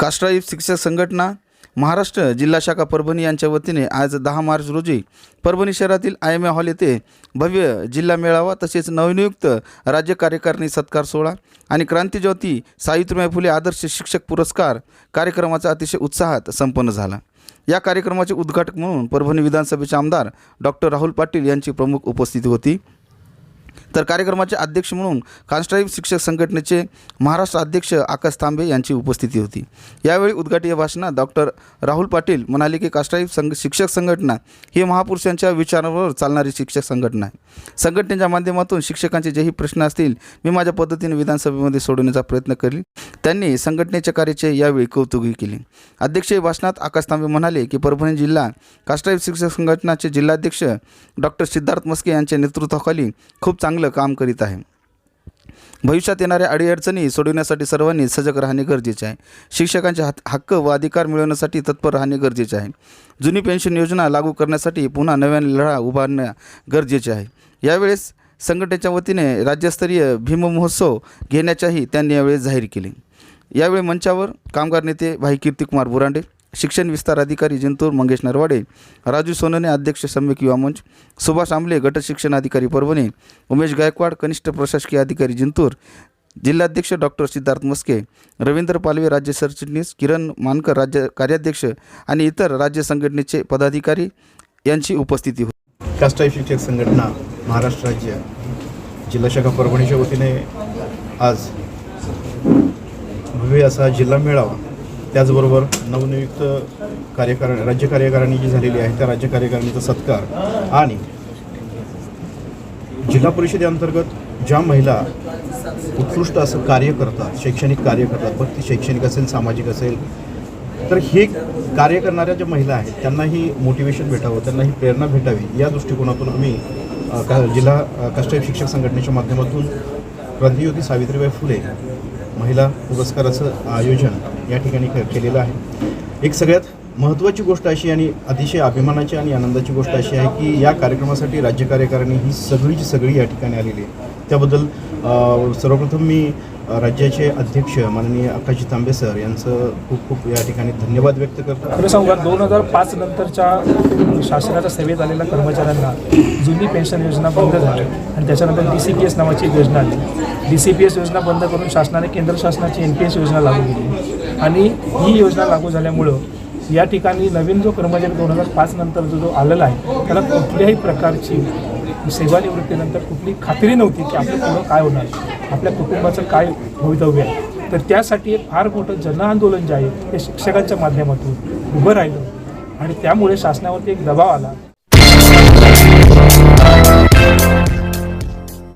काष्ट्राईब शिक्षक संघटना महाराष्ट्र जिल्हा शाखा परभणी यांच्या वतीने आज दहा मार्च रोजी परभणी शहरातील आय एम ए हॉल येथे भव्य जिल्हा मेळावा तसेच नवनियुक्त राज्य कार्यकारिणी सत्कार सोहळा आणि क्रांतीज्योती सावित्रीबाई फुले आदर्श शिक्षक पुरस्कार कार्यक्रमाचा अतिशय उत्साहात संपन्न झाला. या कार्यक्रमाचे उद्घाटक म्हणून परभणी विधानसभेचे आमदार डॉक्टर राहुल पाटील यांची प्रमुख उपस्थिती होती. तर कार्यक्रमाचे अध्यक्ष म्हणून कान्स्टाईब शिक्षक संघटनेचे महाराष्ट्र अध्यक्ष आकाश तांबे यांची उपस्थिती होती. यावेळी उद्घाटीय भाषणात डॉक्टर राहुल पाटील म्हणाले की कास्ट्राईब संघ शिक्षक संघटना ही महापुरुषांच्या विचारांवर चालणारी शिक्षक संघटना आहे. संघटनेच्या माध्यमातून शिक्षकांचे जेही प्रश्न असतील मी माझ्या पद्धतीने विधानसभेमध्ये सोडवण्याचा प्रयत्न करेल त्यांनी संघटनेच्या कार्याचे यावेळी कौतुकही केले. अध्यक्षीय भाषणात आकाश तांबे म्हणाले की परभणी जिल्हा कास्ट्राईब शिक्षक संघटनाचे जिल्हाध्यक्ष डॉक्टर सिद्धार्थ मस्के यांच्या नेतृत्वाखाली खूप चांगलं काम करीत आहे. भविष्यात येणाऱ्या अडीअडचणी सोडवण्यासाठी सर्वांनी सजग राहणे गरजेचे आहे. शिक्षकांचे हक्क व अधिकार मिळवण्यासाठी तत्पर राहणे गरजेचे आहे. जुनी पेन्शन योजना लागू करण्यासाठी पुन्हा नव्याने लढा उभारणं गरजेचे आहे. यावेळेस संघटनेच्या वतीने राज्यस्तरीय भीम महोत्सव घेण्याच्याही त्यांनी यावेळी जाहीर केले. यावेळी मंचावर कामगार नेते भाई कीर्तिकुमार बुरांडे शिक्षण विस्तार अधिकारी जिंतूर मंगेश नरवाडे राजू सोनने अध्यक्ष सम्यक युवा मंच सुभाष आंबले गट शिक्षण अधिकारी परभणी उमेश गायकवाड कनिष्ठ प्रशासकीय अधिकारी जिंतूर जिल्हाध्यक्ष डॉक्टर सिद्धार्थ मस्के रवींद्र पालवे राज्य सरचिटणीस किरण मानकर राज्य कार्याध्यक्ष आणि इतर राज्य संघटनेचे पदाधिकारी यांची उपस्थिती होती. कास्टाई शिक्षक संघटना महाराष्ट्र राज्य जिल्हा शाखा परभणीच्या वतीने आज भव्य असा जिल्हा मेळावा त्याचबरोबर नवनियुक्त कार्यकारिणी राज्य कार्यकारिणी जी झालेली आहे त्या राज्य कार्यकारिणीचा सत्कार आणि जिल्हा परिषदेअंतर्गत ज्या महिला उत्कृष्ट असं कार्य करतात शैक्षणिक कार्य करतात मग ती शैक्षणिक असेल सामाजिक असेल तर हे कार्य करणाऱ्या ज्या महिला आहेत त्यांनाही मोटिवेशन भेटावं त्यांनाही प्रेरणा भेटावी या दृष्टिकोनातून आम्ही का जिल्हा कष्टाई शिक्षक संघटनेच्या माध्यमातून क्रांतिज्योती सावित्रीबाई फुले महिला पुरस्काराचं आयोजन या ठिकाणी केलेलं आहे. एक सगळ्यात महत्त्वाची गोष्ट अशी आणि अतिशय अभिमानाची आणि आनंदाची गोष्ट अशी आहे की या कार्यक्रमासाठी राज्य कार्यकारिणी ही सगळीची सगळी या ठिकाणी आलेली आहे. त्याबद्दल सर्वप्रथम मी राज्याचे अध्यक्ष माननीय आकाशजी तांबे सर यांचं खूप खूप या ठिकाणी धन्यवाद व्यक्त करतो. खरं सांगू का दोन हजार पाच नंतरच्या शासनाच्या सेवेत आलेल्या कर्मचाऱ्यांना जुनी पेन्शन योजना बंद झाली आणि त्याच्यानंतर डी सी पी एस नावाची योजना आली. डी सी पी एस योजना बंद करून शासनाने केंद्र शासनाची एन पी एस योजना लागू केली. आणि ही योजना लागू झाल्यामुळं या ठिकाणी नवीन जो कर्मचारी दोन हजार पाच नंतर जो जो आलेला आहे त्याला कुठल्याही प्रकारची सेवानिवृत्तीनंतर कुठली खात्री नव्हती की आपलं पुढं काय होणार आपल्या कुटुंबाचं काय भवितव्य आहे. तर त्यासाठी एक फार मोठं जनआंदोलन जे आहे ते शिक्षकांच्या माध्यमातून उभं राहिलं आणि त्यामुळे शासनावरती एक दबाव आला.